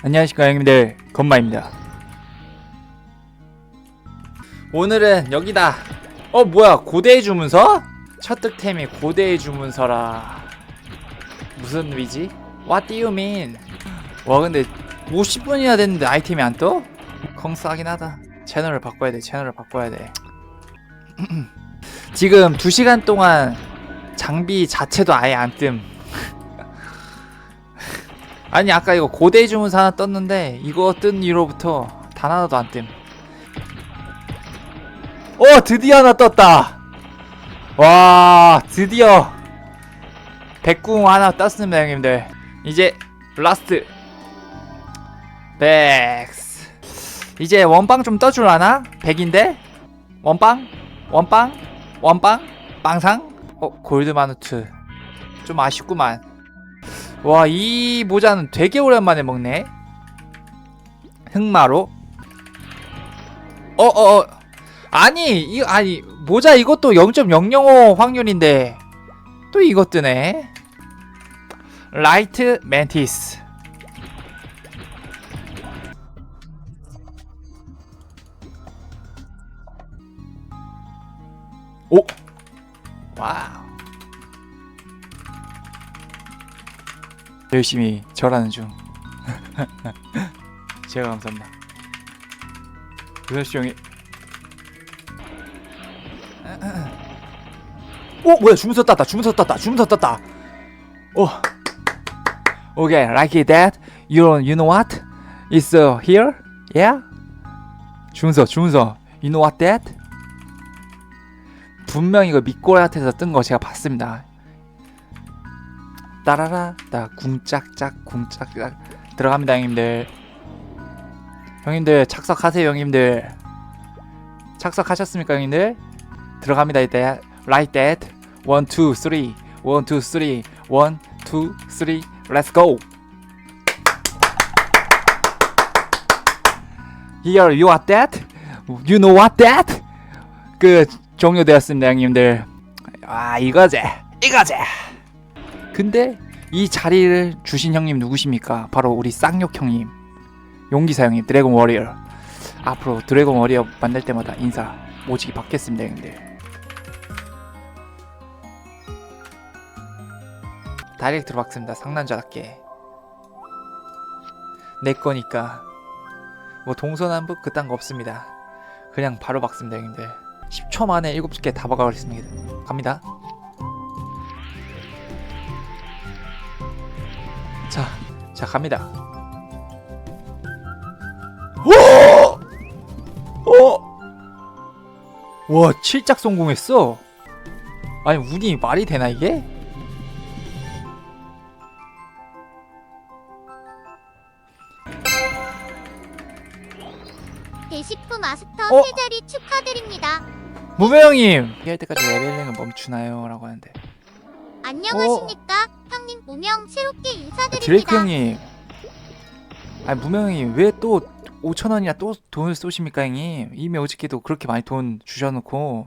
안녕하십니까 형님들 건마입니다 오늘은 여기다 어 뭐야 고대의 주문서? 첫 득템이 고대의 주문서라 무슨 위지? What do you mean? 와 근데 50분이나 됐는데 아이템이 안 떠? 컹싸긴 하다 채널을 바꿔야 돼 채널을 바꿔야 돼 지금 2시간 동안 장비 자체도 아예 안뜸 아니 아까 이거 고대 주문서 하나 떴는데 이거 뜬 이후로부터 단 하나도 안 뜸. 어 드디어 하나 떴다. 와 드디어 백궁 하나 떴습니다 형님들. 이제 라스트 백스. 이제 원빵 좀 떠줄라나? 백인데 원빵 원빵 원빵 빵상? 어 골드 마누트 좀 아쉽구만. 와, 이 모자는 되게 오랜만에 먹네. 흑마로. 어, 어, 어. 아니, 이 아니 모자 이것도 0.005 확률인데 또 이것 뜨네. 라이트 멘티스. 오. 와우. 열심히 절하는 중. 제가 감사합니다. 형이. 오 뭐야 주문서 땄다 주문서 땄다 주문서 땄다. 오. Okay, like that. You you know what? It's uh, here. Yeah. 주문서 주문서. You know what that? 분명 이거 밑고라트에서 뜬 거 제가 봤습니다. 따라라 나 궁짝짝 궁짝짝 들어갑니다 형님들 형님들 착석하세요 형님들 착석하셨습니까 형님들 들어갑니다 이때 two three one two three one two three let's go here you are that you know what that 그 종료되었습니다 형님들 아 이거지 이거지 근데 이 자리를 주신 형님 누구십니까? 바로 우리 쌍욕 형님, 용기사 형님, 드래곤 워리어. 앞으로 드래곤 워리어 만날 때마다 인사 오지기 받겠습니다, 형님들. 다이렉트로 박습니다, 상남자답게. 내 거니까 뭐 동서남북 그딴 거 없습니다. 그냥 바로 박습니다, 형님들. 10초 만에 7개 다 박아버렸습니다. 갑니다. 자, 자 갑니다. 오! 어? 와, 칠작 성공했어. 아니 운이 말이 되나 이게? 대식품 마스터 어? 세 자리 축하드립니다. 무명 형님. 피할 때까지 레벨링은 멈추나요?라고 하는데. 안녕하십니까? 형님 무명 새롭게 인사드립니다. 드레이크 형님. 아니 무명 형님 왜 또 5천 원이나 또 돈을 쏘십니까 형님? 이미 어저께도 그렇게 많이 돈 주셔놓고